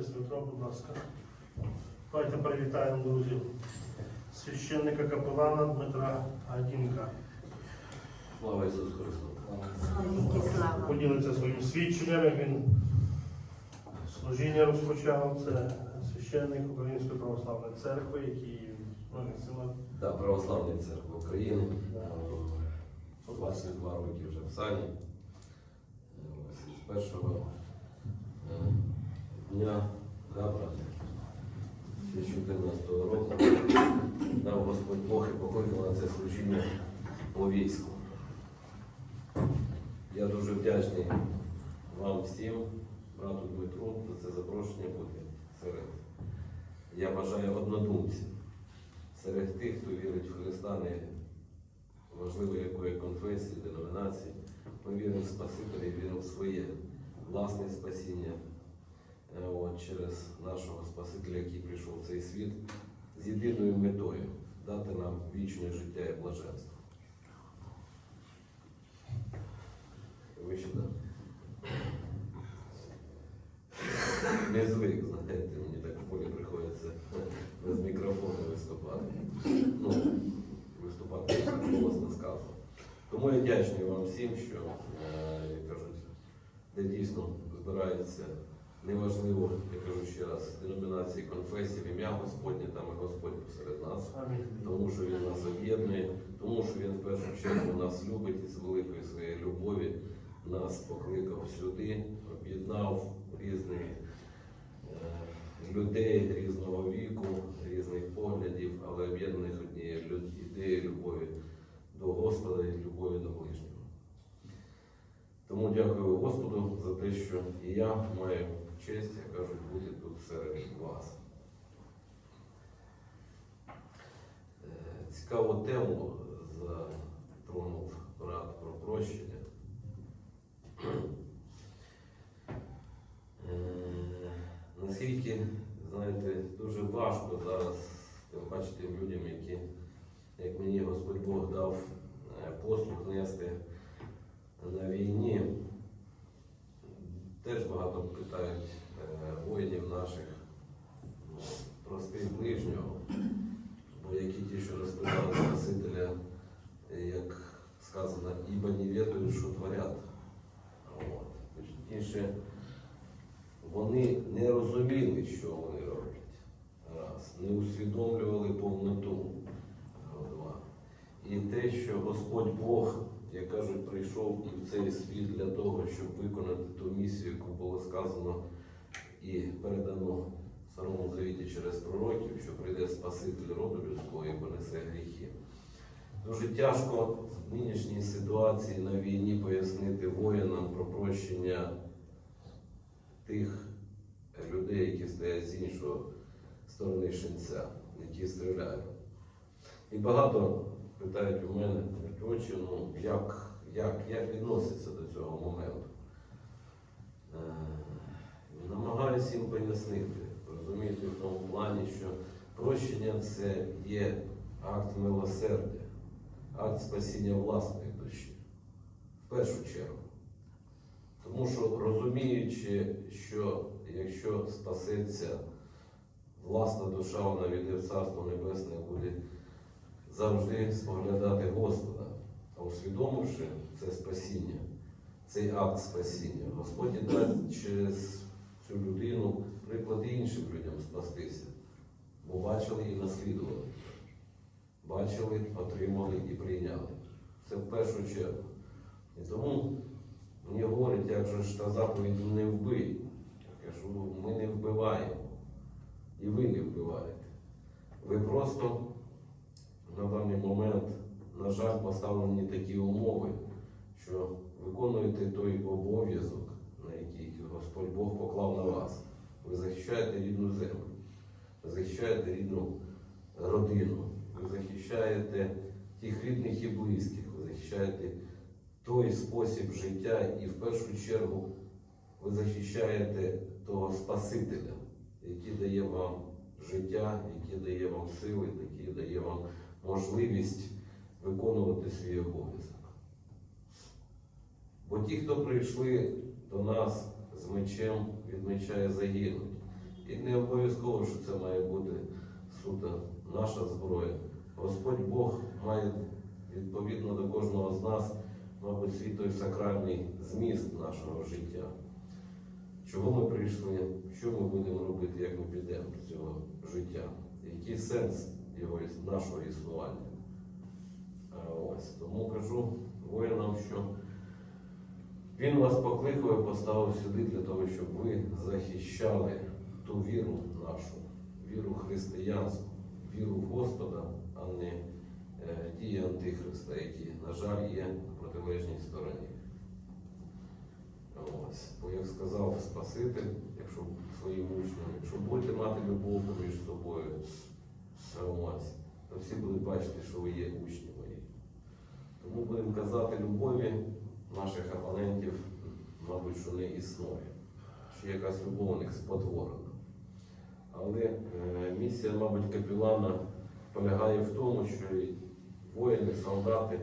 отець Дмитро, будь ласка. Давайте привітаємо, друзі, священника капелана Дмитра Гадінка. Слава Ісусу Христу! Поділиться своїм свідченням, як він служіння розпочав. Це священник Української православної церкви, який ну. Да, Православної церкви України. Е, 22 роки вже в сані. Е, Ось З першого е, дня Габра 2014 року дав Господь Бог і покликав на це служіння у війську. Я дуже вдячний вам всім, брату Дмитру, за це запрошення бути серед. Я бажаю однодумців серед тих, хто вірить в Христа, не важливо якої конфесії, деномінації, ми віримо в Спасителя і віримо в своє власне спасіння от, через нашого Спасителя, який прийшов в цей світ з єдиною метою дати нам вічне життя і блаженство. Ви ще да? Не звик, знаєте, мені так в полі приходиться без мікрофону виступати. Ну, виступати голосно сказано. Тому я вдячний вам всім, що, е, як кажуть, де дійсно збирається неважливо, я кажу ще раз, деномінації конфесії, в ім'я Господнє, там і Господь посеред нас тому що він нас об'єднує, тому що він в першу чергу нас любить і з великої своєї любові нас покликав сюди, об'єднав різних е, людей різного віку, різних поглядів, але об'єднаних однією ідеєю любові до Господа і любові до ближнього. Тому дякую Господу за те, що і я маю честь, як кажуть, бути тут серед вас. Е, Цікаву тему затронув брат про прощення. Е, Наскільки, знаєте, дуже важко зараз бачити людям, які, як мені Господь Бог дав е, послуг нести на війні. Теж багато питають е, воїнів наших, ну, простих ближнього. Бо які ті, що розпитали Спасителя, як сказано, ібо не ведають, що творять. Точніше, вони не розуміли, що вони роблять. Раз. Не усвідомлювали повноту. Два. І те, що Господь Бог, як кажуть, прийшов в цей світ для того, щоб виконати ту місію, яку було сказано і передано в Старому Завіті через пророків, що прийде Спаситель роду людського і понесе гріхи. Дуже тяжко в нинішній ситуації на війні пояснити воїнам про прощення тих людей, які стоять з іншої сторони шинця, які стріляють. І багато питають у мене, очі, ну як, як, як відноситься до цього моменту. Е, Намагаюся їм пояснити, розумієте, в тому плані, що прощення це є акт милосердя, акт спасіння власної душі. В першу чергу. Тому що розуміючи, що якщо спасеться власна душа, вона війде в Царство Небесне, буде завжди споглядати Господа, а усвідомивши це спасіння, цей акт спасіння, Господь дасть через цю людину приклад і іншим людям спастися, бо бачили і наслідували, бачили, отримали і прийняли. Це в першу чергу. І тому мені говорять, як же ж та заповідь не вбий. Я кажу, ми не вбиваємо. І ви не вбиваєте. Ви просто на даний момент, на жаль, поставлені такі умови, що виконуєте той обов'язок, на який Господь Бог поклав на вас. Ви захищаєте рідну землю, ви захищаєте рідну родину, ви захищаєте тих рідних і близьких, ви захищаєте той спосіб життя і в першу чергу ви захищаєте того Спасителя, який дає вам життя, який дає вам сили, який дає вам можливість виконувати свій обов'язок. Бо ті, хто прийшли до нас з мечем, від меча загинуть. І не обов'язково, що це має бути суто наша зброя. Господь Бог має відповідно до кожного з нас, мабуть, свій той сакральний зміст нашого життя. Чого ми прийшли, що ми будемо робити, як ми підемо з цього життя, який сенс його, нашого існування. Ось тому кажу воїнам, що він вас покликав і поставив сюди для того, щоб ви захищали ту віру нашу, віру християнську, віру Господа, а не е, дії Антихриста, які, на жаль, є в протилежній стороні. Ось. Бо як сказав Спаситель, якщо своїм учням, якщо будете мати любов поміж собою, ось, то всі будуть бачити, що ви є учні мої. Тому будемо казати любові наших опонентів, мабуть, що не існує. Що якась любов у них спотворена. Але е, місія, мабуть, капілана полягає в тому, що воїни, солдати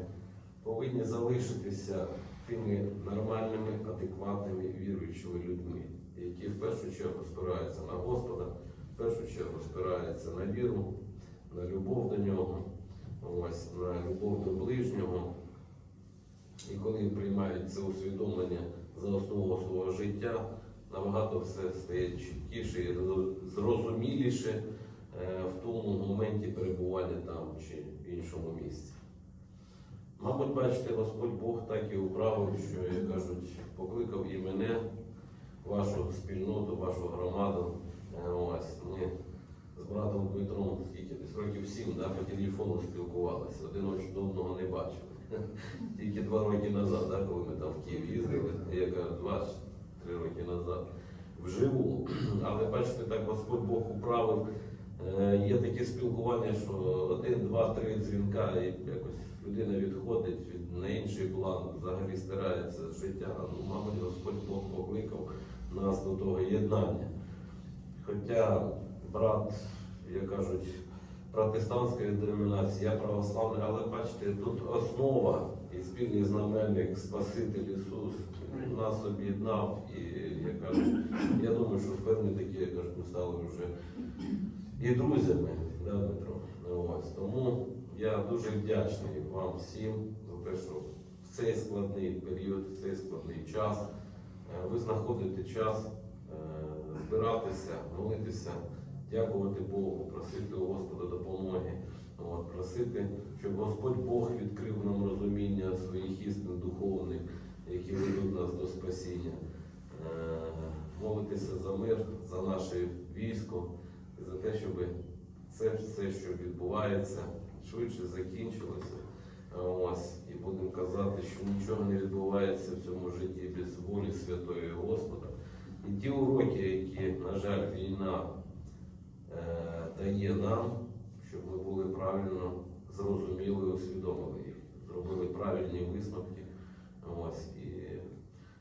повинні залишитися тими нормальними, адекватними віруючими людьми, які в першу чергу спираються на Господа, в першу чергу спираються на віру, на любов до нього, ось, на любов до ближнього. І коли приймають це усвідомлення за основу свого життя, набагато все стає чіткіше і зрозуміліше е, в тому моменті перебування там чи в іншому місці. Мабуть, бачите, Господь Бог так і управив, що, як кажуть, покликав і мене, вашу спільноту, вашу громаду. Е, Ось з братом Дмитром скільки десь років сім да, по телефону спілкувалися, один одного не бачили. Тільки два роки назад, да, коли ми там в Київ їздили, я кажу, два-три роки назад вживу. Але бачите, так Господь Бог управив. Е, Є таке спілкування, що один, два, три дзвінка, і якось людина відходить від на інший план, взагалі стирається з життя. Ну, мабуть, Господь Бог покликав нас до того єднання. Хоча брат, як кажуть, протестантської деномінації, я православний, але бачите, тут основа і спільний знаменник Спаситель Ісус нас об'єднав. І я кажу, я думаю, що певні такі, я кажу, ми стали вже і друзями, да, Дмитро? Ось. Тому я дуже вдячний вам всім за те, що в цей складний період, в цей складний час е, ви знаходите час е, збиратися, молитися, дякувати Богу, просити у Господа допомоги, от, просити, щоб Господь Бог відкрив нам розуміння своїх істин духовних, які ведуть нас до спасіння. Е, Молитися за мир, за наше військо за те, щоб це все, що відбувається, швидше закінчилося. Ось, і будемо казати, що нічого не відбувається в цьому житті без волі святої Господа. І ті уроки, які, на жаль, дає нам, щоб ми були правильно зрозуміли, усвідомили їх, зробили правильні висновки. Ось, і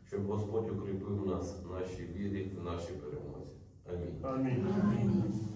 щоб Господь укріпив нас в нашій вірі, в нашій перемозі. Амінь. Амінь. Амінь.